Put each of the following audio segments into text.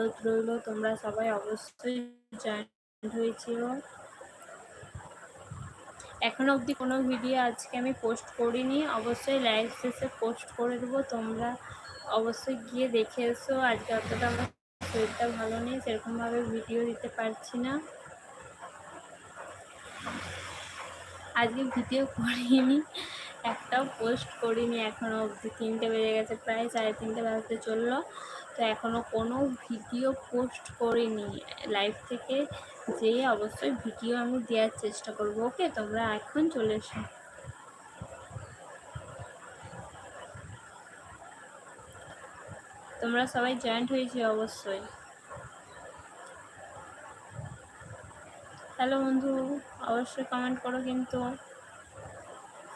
অনুরোধ রইল, তোমরা সবাই অবশ্যই জয়েন হয়েছিল এখনও অবধি কোনো ভিডিও আজকে আমি পোস্ট করিনি, অবশ্যই লাইভ শেষে পোস্ট করে দেবো, তোমরা অবশ্যই গিয়ে দেখে এসো, আজকে অতটা আমার শরীরটা ভালো নেই, সেরকমভাবে ভিডিও দিতে পারছি না। আজকে ভিডিও করিনি, একটাও পোস্ট করিনি এখনও অবধি তিনটে বেজে গেছে, প্রায় সাড়ে তিনটে বাজতে চলল। তো এখনও কোনো ভিডিও পোস্ট করিনি। লাইভ থেকে যেয়ে অবশ্যই ভিডিও আমি দেওয়ার চেষ্টা করব, ওকে? তোমরা এখন চলে এসো। তোমরা সবাই জয়েন্ট হয়েছে অবশ্যই। হ্যালো বন্ধু, অবশ্যই কমেন্ট করো কিন্তু।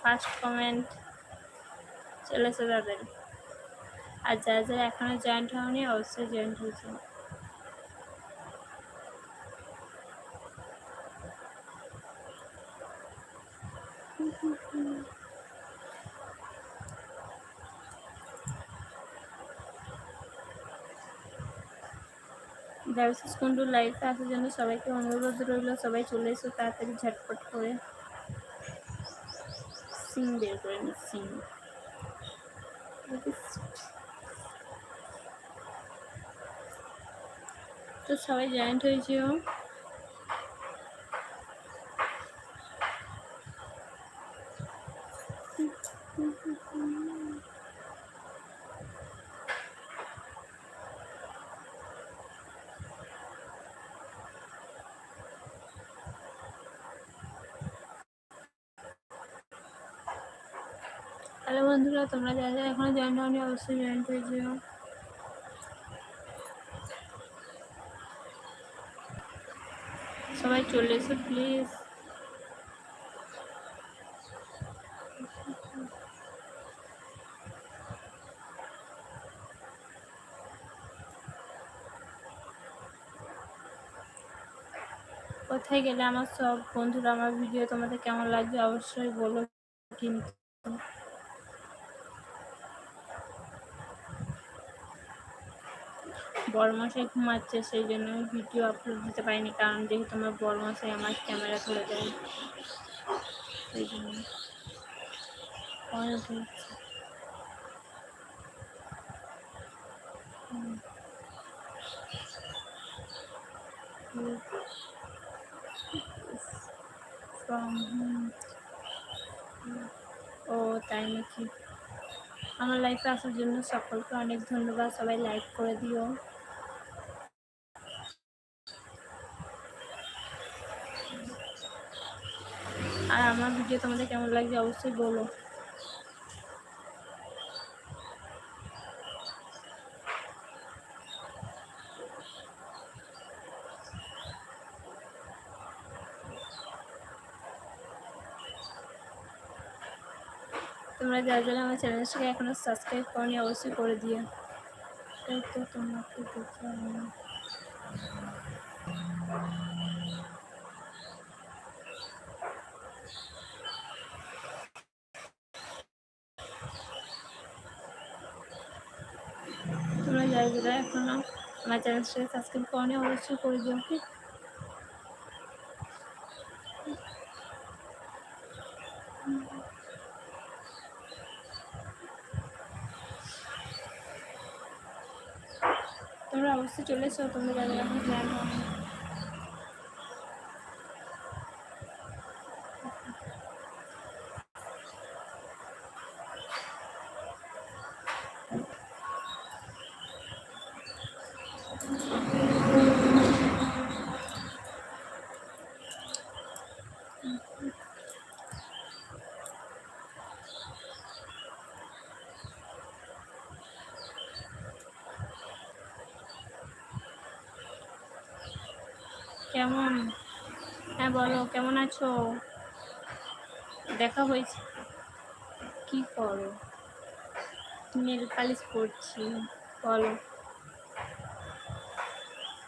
ফার্স্ট কমেন্ট চলে এসো তাদের আর যারা যারা এখনও জয়েন্ট হওনি অবশ্যই জয়েন্ট হয়েছে। ডার্সিস কুন্ডু লাইফে আসার জন্য সবাইকে অনুরোধ রইল, সবাই চলে এসো তাড়াতাড়ি ঝটপট করে। সিং বের করে সিং তো সবাই জয়েন্ট হয়েছে হ্যালো বন্ধুরা, তোমরা যারা যারা এখনও জয়েন হওনি, অবশ্যই জয়েন হয়ে যেও। সবাই চলে এসো প্লিজ কোথায় গেলে আমার সব বন্ধুরা আমার ভিডিও তোমাদের কেমন লাগবে অবশ্যই বলো, কিন্তু। বড়মশাই ঘুমাচ্ছে, সেই জন্য ভিডিও আপলোড দিতে পারিনি, কারণ যেহেতু আমার বড়মশাই আমার ক্যামেরা খুলে দেয়। সেই জন্য ও, তাই নাকি? আমার লাইফে আসার জন্য সকলকে অনেক ধন্যবাদ, সবাই লাইক করে দিও আর আমার ভিডিও তোমাদের কেমন লাগছে অবশ্যই বলো। তোমরা যারা যারা আমার চ্যানেলটাকে এখনও সাবস্ক্রাইব করনি, অবশ্যই করে দিও। তাই তো তোমাকে দেখে তোমরা যারা যারা এখনও আমার চ্যানেলটাকে সাবস্ক্রাইব করনি অবশ্যই করে দিও ওকে তোমরা অবশ্যই চলে এসো, তোমরা যাদের এখন প্ল্যান কেমন? হ্যাঁ বলো, কেমন আছো? দেখা হয়েছে। কি করো? নেল পালিশ করছি, বলো।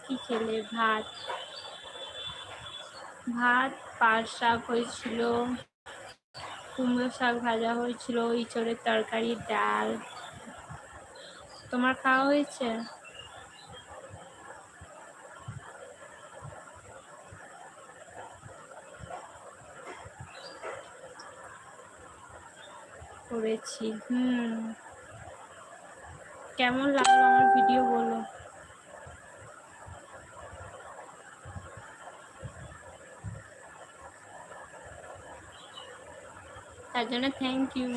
কি খেলে? ভাত। ভাত, পাট শাক হয়েছিল, কুমড়ো শাক ভাজা হয়েছিল, ইঁচড়ের তরকারি, ডাল। তোমার খাওয়া হয়েছে? করেছি, হুম। কেমন লাগল আমার ভিডিও বলো? তার জন্য থ্যাংক ইউ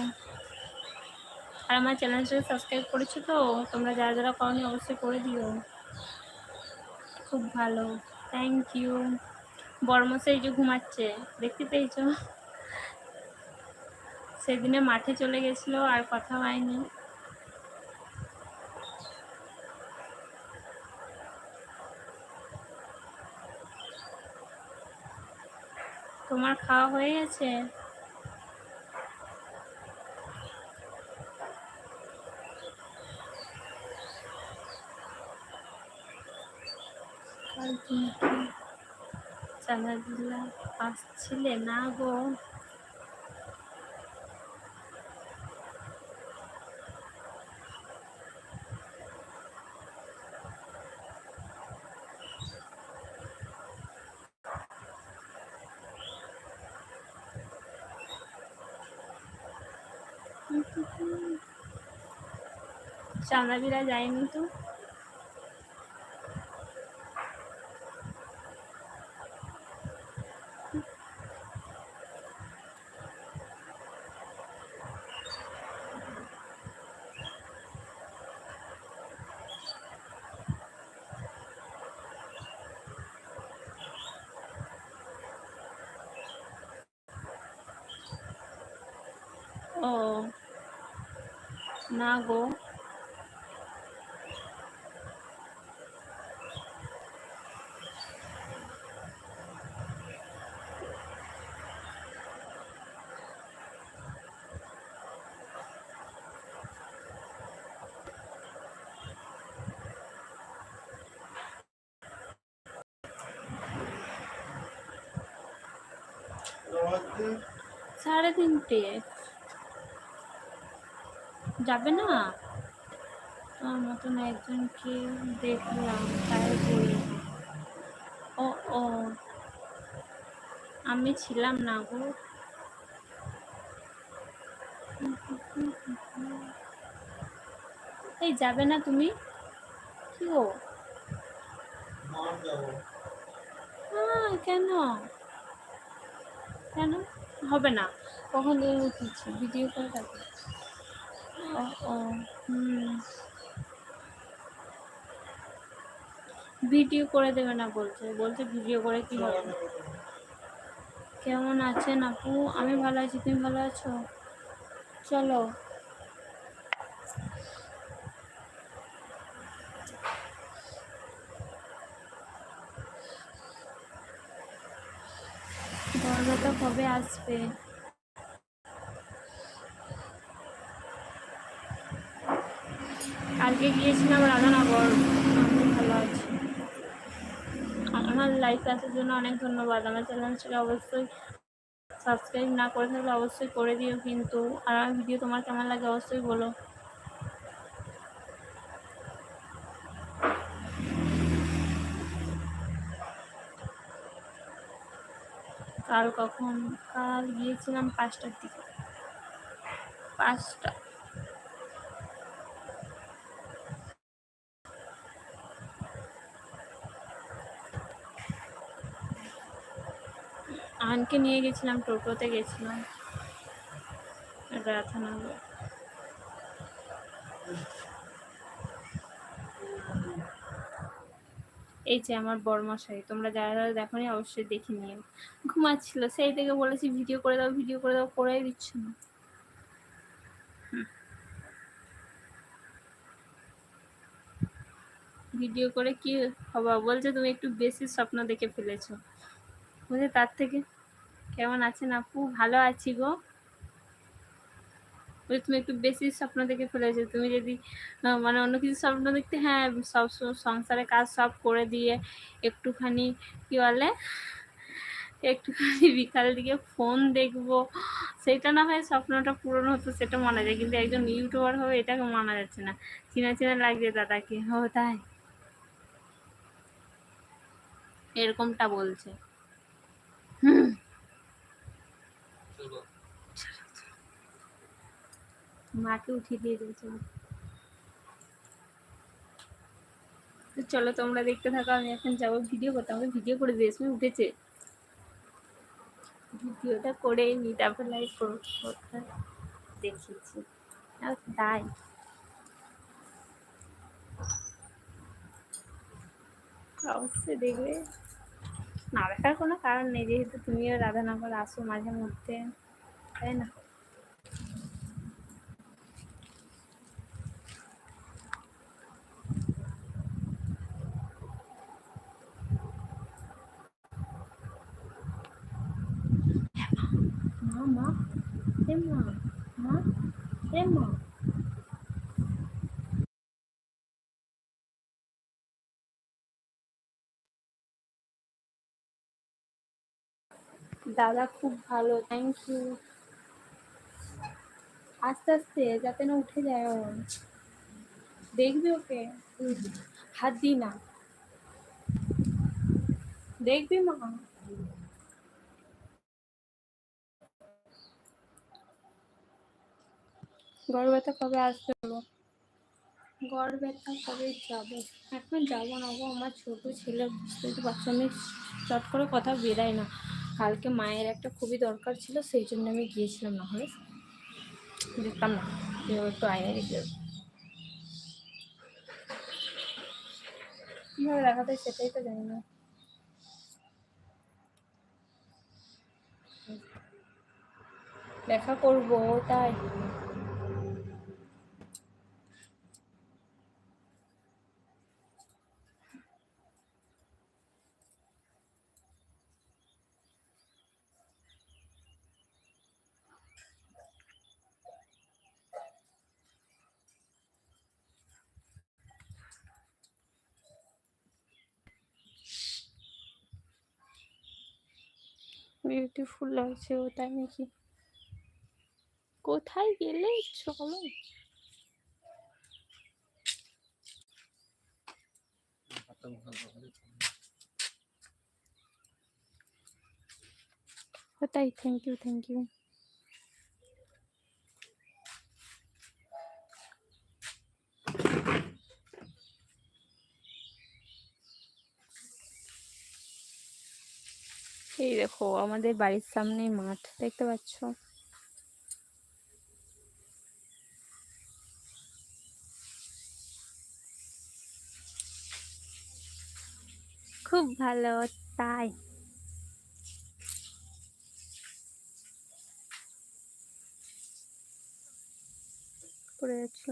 আর আমার চ্যানেলটাকে সাবস্ক্রাইব করেছ তো, তোমরা যারা যারা করনি অবশ্যই করে দিও। খুব ভালো। থ্যাংক ইউ বর্মশাই যে ঘুমাচ্ছে, দেখতে পেয়েছ? সেদিনে মাঠে চলে গেছিল আর কথা হয়নি। তোমার খাওয়া হয়ে গেছে? আসছিলে না গো। চাঁদাবিরা যায়নি তো। ও না গো। সাড়ে তিনটে। যাবে না? তোমার মতন একজনকে দেখলাম তাই বলি ও ও। আমি ছিলাম না গো। এই যাবে না তুমি? কি গো? হ্যাঁ কেন? কেন? হবে না। কখন দিয়ে উঠেছি? ভিডিও করে থাকবে ও ভিডিও করে দেবে না বলছে। বলছে ভিডিও করে কি হবে? কেমন আছেন আপু? আমি ভালো আছি। তুমি ভালো আছো? চলো। বর্গটা কবে আসবে। কালকে গিয়েছিলাম রাধানগর। ভালো আছি। আমার লাইফে আসার জন্য অনেক ধন্যবাদ। আমার চ্যানেলটাকে অবশ্যই সাবস্ক্রাইব না করে থাকলে অবশ্যই করে দিও কিন্তু। আর আমার ভিডিও তোমার কেমন লাগে অবশ্যই বলো। কাল কখন কাল গিয়েছিলাম পাঁচটার দিকে। পাঁচটা। আনকে নিয়ে গেছিলাম, টোটোতে গেছিলাম। রাধানগর। এই যে আমার বর্মশাই তোমরা যারা যারা দেখো অবশ্যই দেখে নিও। ঘুমাচ্ছিল সেই থেকে বলেছি ভিডিও করে দাও ভিডিও করে দাও করেই দিচ্ছ না। ভিডিও করে কি হবা? বলছে তুমি একটু বেশি স্বপ্ন দেখে ফেলেছো। বুঝে তার থেকে কেমন আছেন আপু? ভালো আছি গো। বলে তুমি একটু বেশি স্বপ্ন দেখে ফেলেছো। তুমি যদি মানে অন্য কিছু স্বপ্ন দেখতে হ্যাঁ সব সংসারে কাজ সব করে দিয়ে একটুখানি কি বলে একটুখানি বিকাল দিকে ফোন দেখব। সেটা না হয় স্বপ্নটা পূরণ হতো সেটা মানা যায়। কিন্তু একজন ইউটিউবার হবে এটাকে মানা যাচ্ছে না। চিনা চিনা লাগছে দাদাকে। ও তাই? এরকমটা বলছে। হুম। মাকে উঠিয়ে দিয়ে দিয়েছে তো চলো তোমরা দেখতে থাকো আমি এখন যাব। ভিডিও করতে আমাকে ভিডিও করে দিয়ে রেশমি উঠেছে। ভিডিওটা করেই নি, তারপর লাইভ কথা দেখিয়েছি আর তাই অবশ্যই দেখবে। না দেখার কোনো কারণ নেই, যেহেতু তুমিও রাধানগর আসো মাঝে মধ্যে, তাই না মা মা এ মা মা এ মা দাদা, খুব ভালো থ্যাংক ইউ আস্তে আস্তে, যাতে না উঠে যায় ও। দেখবি ওকে? হাত দি না। দেখবি মা? গড় ব্যথা কবে আসবে বলো? গড় ব্যথা কবে যাব? এখন যাব না গো, আমার ছোট ছেলে, বুঝতেই তো পারছ, আমি চট করে কথা বেরাই না। কালকে মায়ের একটা খুবই দরকার ছিল, সেই জন্য আমি গিয়েছিলাম না হলে দেখতাম না একটু আয়না দেখলাম কীভাবে দেখাতে সেটাই তো জানি না। দেখা করব তাই বিউটিফুল লাগছে ও তাই নাকি কোথায় গেলে? চলো। তাই থ্যাংক ইউ থ্যাংক ইউ এই দেখো আমাদের বাড়ির সামনে মাঠ দেখতে পাচ্ছ? খুব ভালো তাই। পড়ে যাচ্ছিল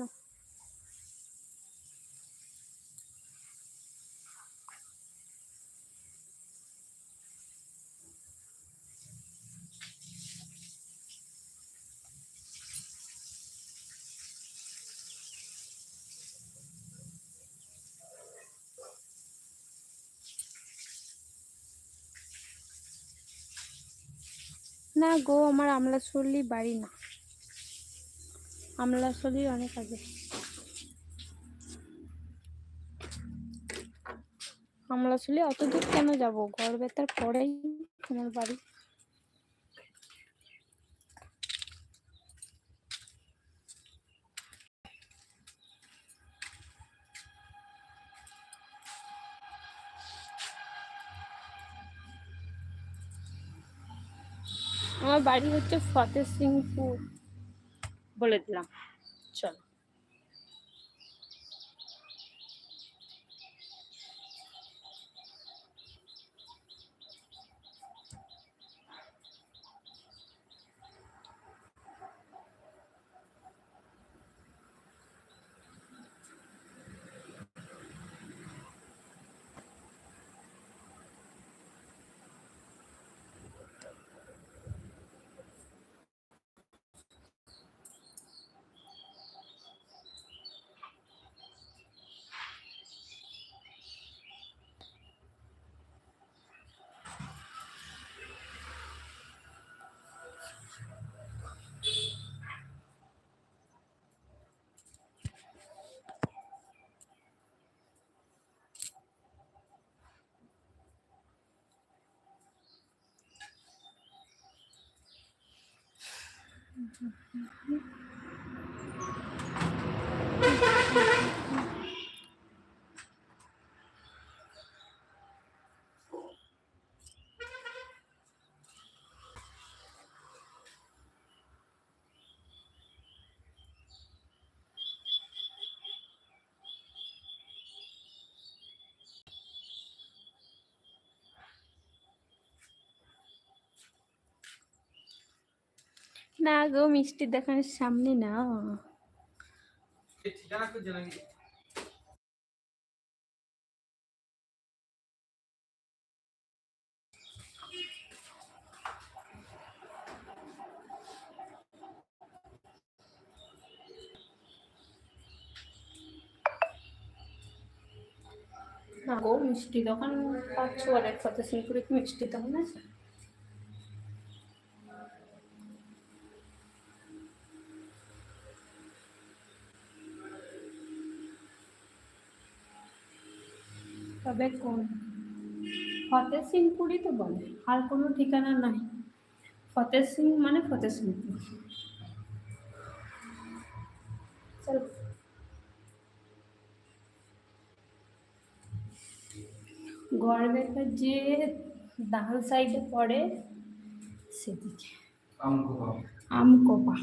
না গো, আমার আমলাশল্লি বাড়ি না। আমলাশল্লি অনেক আগে। আমলাশল্লি অত দূর কেন যাব? ঘর বেতার পরেই আমার বাড়ি। বাড়ি হচ্ছে ফতেহ সিংপুর বলে দিলাম চলো। না গো মিষ্টির দোকানের সামনে না। না গো, মিষ্টি দোকান পাচ্ছ বলে কত সিঙ্গুরে কি মিষ্টি দোকান আছে? তবে কোন? ফতেহ সিংপুরই তো বলে আর কোনো ঠিকানা নাই। ফতেহ সিং মানে ফতেহ সিংপুর চল। গড়বেতার যে ডান সাইডে পড়ে সেদিকে। আমকোপা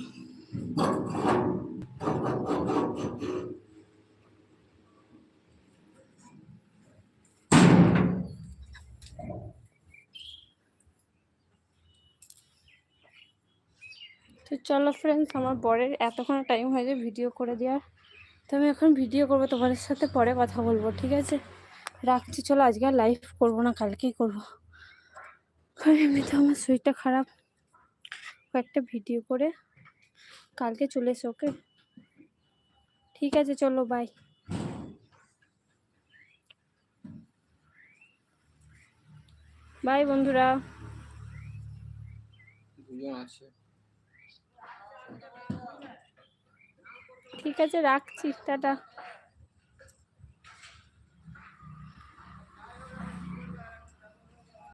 চলো ফ্রেন্ডস আমার বরের এতক্ষণ টাইম হয়ে যায় ভিডিও করে দেওয়ার। তো আমি এখন ভিডিও করব, তোমাদের সাথে পরে কথা বলব, ঠিক আছে? রাখছি, চলো আজকে আর লাইভ করব না, কালকেই করব। কারণ এমনিতে আমার শরীরটা খারাপ। কয়েকটা ভিডিও করে কালকে চলে এসো ওকে ঠিক আছে, চলো বাই বাই বন্ধুরা। আছে। ঠিক আছে রাখছি টাটা।